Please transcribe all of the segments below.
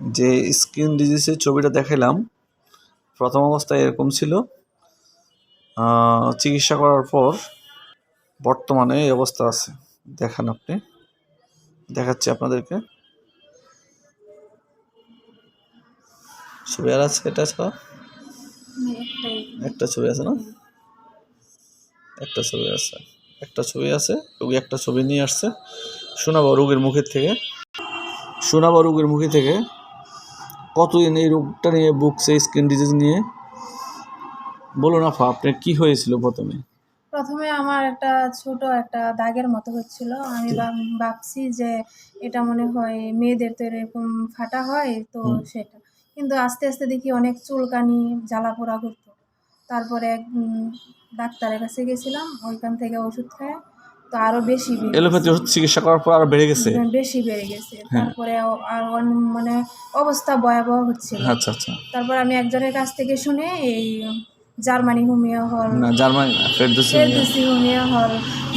যে স্কিন ডিজিজের ছবিটা দেখালাম প্রথম অবস্থায় এরকম ছিল। চিকিৎসা করার পর বর্তমানে এই অবস্থা আছে। দেখান আপনি। দেখাচ্ছি আপনাদেরকে। ছবি আর আছে, এটা ছাড়া? একটা ছবি আছে না? একটা ছবি আছে। একটা ছবি আছে, রোগী একটা ছবি নিয়ে আসছে। শোনাবো রোগীর মুখের থেকে। শোনাবো রোগীর মুখে থেকে। কতদিন এই রোগটা নিয়ে ভুগছে স্কিন ডিজিজ নিয়ে? বলুন আফা আপনার কি হয়েছিল প্রথমে? প্রথমে আমার একটা ছোট একটা দাগের মতো হচ্ছিল। আমি ভাবছি যে এটা মনে হয় মেয়েদের তো এরকম ফাটা হয় তো সেটা। কিন্তু আস্তে আস্তে দেখি অনেক চুলকানি জ্বালা পোড়া করতো। তারপরে এক ডাক্তারের কাছে গেছিলাম ওইখান থেকে ওষুধ খায় তো আরও বেশি এলোপ্যাথি ওষুধ চিকিৎসা করার পর আরও বেড়ে গেছে? গেছে। বেশি বেড়ে গেছে। তারপরে আর মানে অবস্থা ভয়াবহ হচ্ছিল আচ্ছা আচ্ছা। তারপর আমি একজনের কাছ থেকে শুনে এই জার্মানি হোমিও হল না জার্মানি ফেরদৌসি হোমিও হল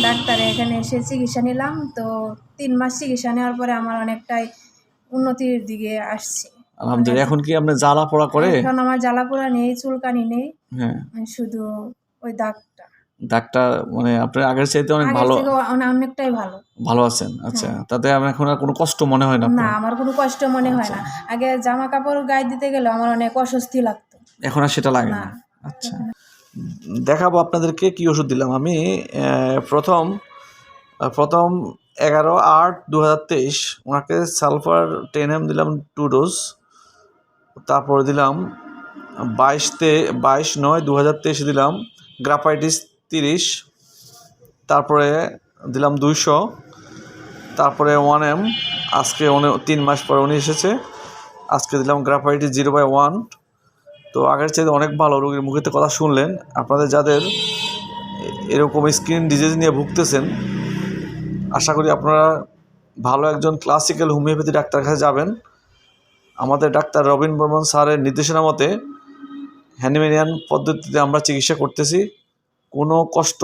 ডাক্তারে এখানে এসে চিকিৎসা নিলাম। তো তিন মাস চিকিৎসা নেওয়ার পরে আমার অনেকটাই উন্নতির দিকে আসছে। আলহামদুলিল্লাহ। এখন কি আপনার জ্বালা পোড়া করে? এখন আমার জ্বালাপোড়া নেই চুলকানি নেই। হ্যাঁ। শুধু ওই দাগটা ডাক্তার মানে আপনার আগের চাইতে অনেক ভালো। অনেকটাই ভালো। ভালো আছেন আচ্ছা। তাতে আমার এখন আর কোনো কষ্ট মনে হয় না না আমার কোনো কষ্ট মনে হয় না। আগে জামা কাপড় গায়ে দিতে গেলে আমার অনেক অস্বস্তি লাগতো। এখন আর সেটা লাগে না। না। আচ্ছা। দেখাবো আপনাদেরকে কি ওষুধ দিলাম আমি। প্রথম প্রথম এগারো আট দু হাজার তেইশ। ওনাকে সালফার টেন এম দিলাম টু ডোজ তারপরে দিলাম বাইশতে বাইশ নয় দু হাজার তেইশে দিলাম গ্রাফাইটিস তিরিশ, তারপরে দিলাম দুইশো, তারপরে ওয়ান এম, আজকে তিন মাস পরে উনি এসেছে। আজকে দিলাম গ্রাফাইটিস জিরো বাই ওয়ান। তো আগের চাইতে অনেক ভালো রোগীর মুখেতে কথা শুনলেন। আপনাদের যাদের এরকম স্কিন ডিজিজ নিয়ে ভুগতেছেন, আশা করি আপনারা ভালো একজন ক্লাসিক্যাল হোমিওপ্যাথি ডাক্তারের কাছে যাবেন। আমাদের ডাক্তার রবিন বর্মন স্যারের নির্দেশনা মতে, হ্যানিমেনিয়ান পদ্ধতিতে আমরা চিকিৎসা করতেছি। কোনো কষ্ট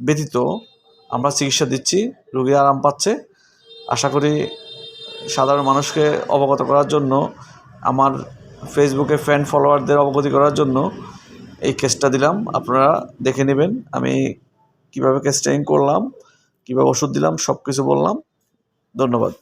ব্যতীত আমরা চিকিৎসা দিচ্ছি, রোগী আরাম পাচ্ছে। আশা করি সাধারণ মানুষকে অবগত করার জন্য, আমার ফেসবুকে ফ্যান ফলোয়ারদের অবগতি করার জন্য এই কেসটা দিলাম। আপনারা দেখে নেবেন আমি কীভাবে কেসটা করলাম, কীভাবে ওষুধ দিলাম সব কিছু বললাম। ধন্যবাদ।